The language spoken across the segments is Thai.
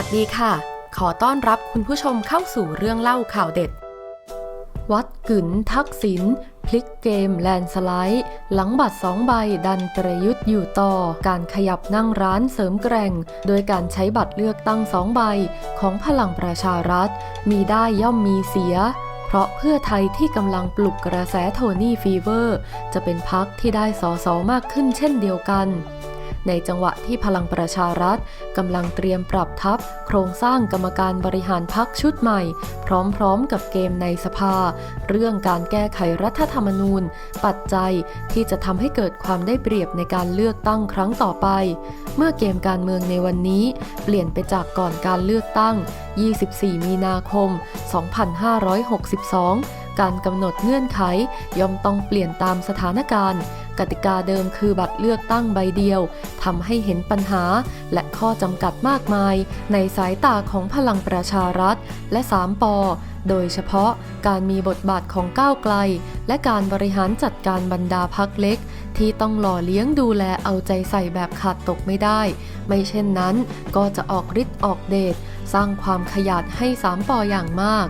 วัสดีค่ะ ขอต้อนรับคุณผู้ชมเข้าสู่เรื่องเล่าข่าวเด็ด วัดกึ๋นทักษิณพลิกเกมแลนสไลด์หลังบัตรสองใบดันประยุทธ์อยู่ต่อ การขยับนั่งร้านเสริมแกร่ง โดยการใช้บัตรเลือกตั้งสองใบของพลังประชารัฐ มีได้ย่อมมีเสีย เพราะเพื่อไทยที่กำลังปลุกกระแสโทนี่ฟีเวอร์ จะเป็นพักที่ได้สอสอมากขึ้นเช่นเดียวกัน ในจังหวะที่พลังประชารัฐกำลังเตรียมปรับทัพ โครงสร้างกรรมการบริหารพักชุดใหม่ พร้อมๆกับเกมในสภา เรื่องการแก้ไขรัฐธรรมนูญ ปัจจัยที่จะทำให้เกิดความได้เปรียบในการเลือกตั้งครั้งต่อไป เมื่อเกมการเมืองในวันนี้ เปลี่ยนไปจากก่อนการเลือกตั้ง 24 มีนาคม 2562 การกำหนดเงื่อนไขย่อมต้องเปลี่ยนตามสถานการณ์ กติกาเดิมคือบัตรเลือกตั้งใบเดียวทำให้เห็นปัญหาและข้อจำกัดมากมาย ในสายตาของพลังประชารัฐ และ3ปอโดยเฉพาะการมีบทบาทของก้าวไกล และการบริหารจัดการบรรดาพักเล็ก ที่ต้องหล่อเลี้ยงดูแลเอาใจใส่แบบขาดตกไม่ได้ ไม่เช่นนั้นก็จะออกฤทธิ์ออกเดชสร้างความขยาดให้สามปออย่างมาก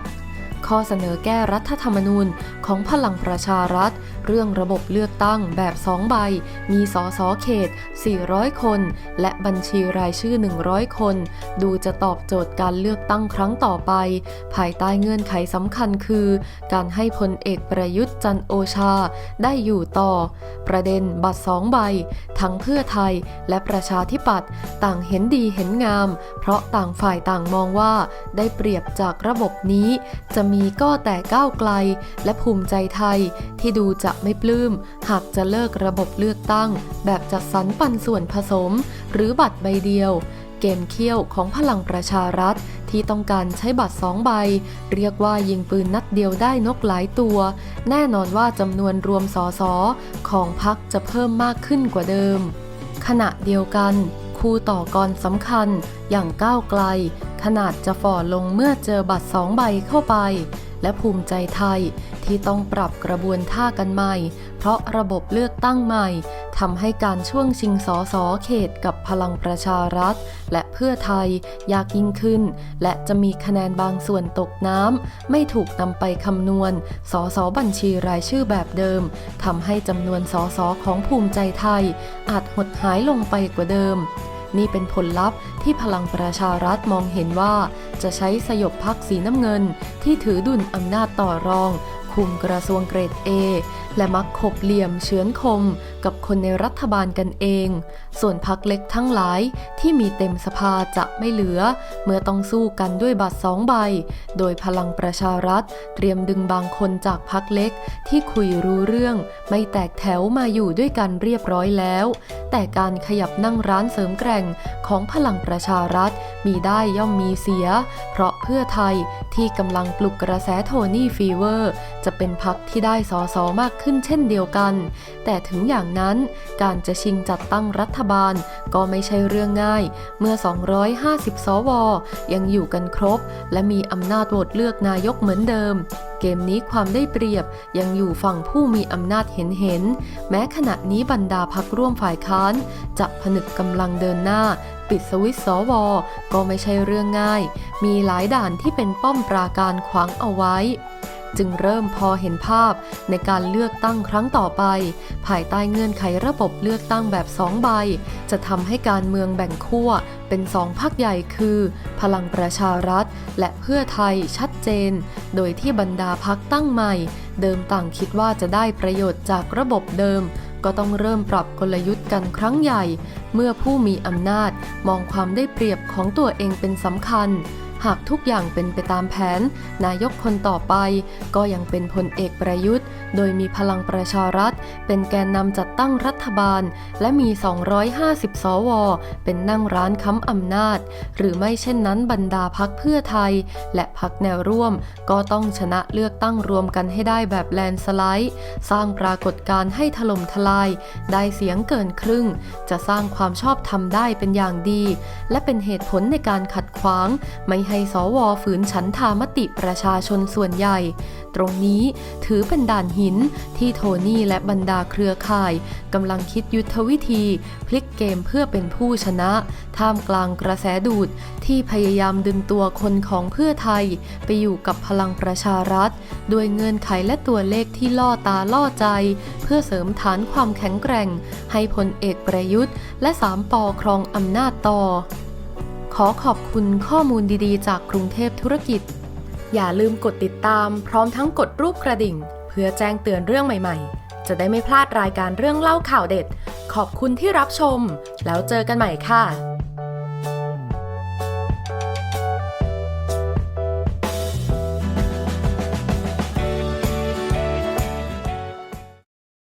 ข้อเสนอแก้รัฐธรรมนูญของพลังประชารัฐ เรื่องระบบเลือกตั้งแบบ2ใบ มีสสเขต 400 คน และบัญชีรายชื่อ 100 คน ดูจะตอบโจทย์การเลือกตั้งครั้งต่อไป ภายใต้เงื่อนไขสำคัญคือ การให้พลเอกประยุทธ์จันโอชาได้อยู่ต่อ ประเด็นบัตรสองใบ ทั้งเพื่อไทยและประชาธิปัตย์ต่างเห็นดีเห็นงาม เพราะต่างฝ่ายต่างมองว่าได้เปรียบจากระบบนี้จะมีก็แต่ก้าวไกล และภูมิใจไทยที่ดูจะไม่ปลื้ม หากจะเลิกระบบเลือกตั้ง แบบจัดสรรปันส่วนผสม หรือบัตรใบเดียว เกมเคี่ยวของพลังประชารัฐที่ต้องการใช้บัตรสองใบ เรียกว่ายิงปืนนัดเดียวได้นกหลายตัว แน่นอนว่าจำนวนรวมสอสอของพักจะเพิ่มมากขึ้นกว่าเดิม ขณะเดียวกัน คู่ต่อกรสำคัญอย่างก้าวไกล ขนาดจะฝ่อลงเมื่อเจอบัตรสองใบเข้าไป และภูมิใจไทยที่ต้องปรับกระบวนท่ากันใหม่ เพราะระบบเลือกตั้งใหม่ทำให้การช่วงชิงสอสอเขตกับพลังประชารัฐ และเพื่อไทยยากยิ่งขึ้น และจะมีคะแนนบางส่วนตกน้ำไม่ถูกนำไปคำนวณสอสอบัญชีรายชื่อแบบเดิมทำให้จำนวนสอสอของภูมิใจไทย อาจหดหายลงไปกว่าเดิม นี่เป็นผลลัพธ์ที่พลังประชารัฐมองเห็นว่า จะใช้สยบพักสีน้ำเงิน ที่ถือดุลอำนาจต่อรอง คุมกระทรวงเกรด A และมักขบเหลี่ยมเฉือนคมกับคนในรัฐบาลกันเอง ส่วนพักเล็กทั้งหลายที่มีเต็มสภาจะไม่เหลือ เมื่อต้องสู้กันด้วยบัตรสองใบ โดยพลังประชารัฐ เตรียมดึงบางคนจากพักเล็กที่คุยรู้เรื่อง ไม่แตกแถวมาอยู่ด้วยกันเรียบร้อยแล้ว แต่การขยับนั่งร้านเสริมแกร่งของพลังประชารัฐมีได้ย่อมมีเสีย เพราะเพื่อไทยที่กำลังปลุกกระแสโทนี่ฟีเวอร์ จะเป็นพักที่ได้สอสอมากขึ้นเช่นเดียวกัน แต่ถึงอย่างนั้นการจะชิงจัดตั้งรัฐบาลก็ไม่ใช่เรื่องง่าย เมื่อ 250 สว ยังอยู่กันครบ และมีอำนาจโหวตเลือกนายกเหมือนเดิม เกมนี้ความได้เปรียบยังอยู่ฝั่งผู้มีอำนาจเห็นเห็น แม้ขณะนี้บรรดาพักร่วมฝ่ายค้าน จะผนึกกำลังเดินหน้าปิดสวิตช์สว ก็ไม่ใช่เรื่องง่าย มีหลายด่านที่เป็นป้อมปราการขวางเอาไว้ จึงเริ่มพอเห็นภาพในการเลือกตั้งครั้งต่อไป ภายใต้เงื่อนไขระบบเลือกตั้งแบบสองใบ จะทำให้การเมืองแบ่งขั้วเป็นสองพักใหญ่คือ พลังประชารัฐ และเพื่อไทยชัดเจน โดยที่บรรดาพักตั้งใหม่ เดิมต่างคิดว่าจะได้ประโยชน์จากระบบเดิมก็ต้องเริ่มปรับกลยุทธ์กันครั้งใหญ่ เมื่อผู้มีอำนาจมองความได้เปรียบของตัวเองเป็นสำคัญ หากทุกอย่างเป็นไปตามแผน นายกคนต่อไป ก็ยังเป็นพลเอกประยุทธ์ โดยมีพลังประชารัฐ เป็นแกนนำจัดตั้งรัฐบาล และมี 250 สว เป็นนั่งร้านค้ำอำนาจ หรือไม่เช่นนั้นบรรดาพักเพื่อไทย และพักแนวร่วม ก็ต้องชนะเลือกตั้งรวมกันให้ได้แบบแลนสไลด์ สร้างปรากฏการณ์ให้ถล่มทลาย ได้เสียงเกินครึ่ง จะสร้างความชอบธรรมได้เป็นอย่างดี และเป็นเหตุผลในการขัดขวางไม่ใให้สวฝืนฉันทามติประชาชนส่วนใหญ่ ตรงนี้ถือเป็นด่านหินที่โทนี่และบรรดาเครือข่ายกำลังคิดยุทธวิธี พลิกเกมเพื่อเป็นผู้ชนะ ท่ามกลางกระแสดูดที่พยายามดึงตัวคนของเพื่อไทย ไปอยู่กับพลังประชารัฐโดยเงื่อนไขและตัวเลขที่ล่อตาล่อใจ เพื่อเสริมฐานความแข็งแกร่ง ให้พลเอกประยุทธ์ และสามปอครองอำนาจต่อ อขอบคุณข้อมูลดีๆ จากกรุงเทพธุรกิจ อย่าลืมกดติดตามพร้อมทั้งกดรูปกระดิ่ง เพื่อแจ้งเตือนเรื่องใหม่ๆ จะได้ไม่พลาดรายการเรื่องเล่าข่าวเด็ด ขอบคุณที่รับชม แล้วเจอกันใหม่ค่ะ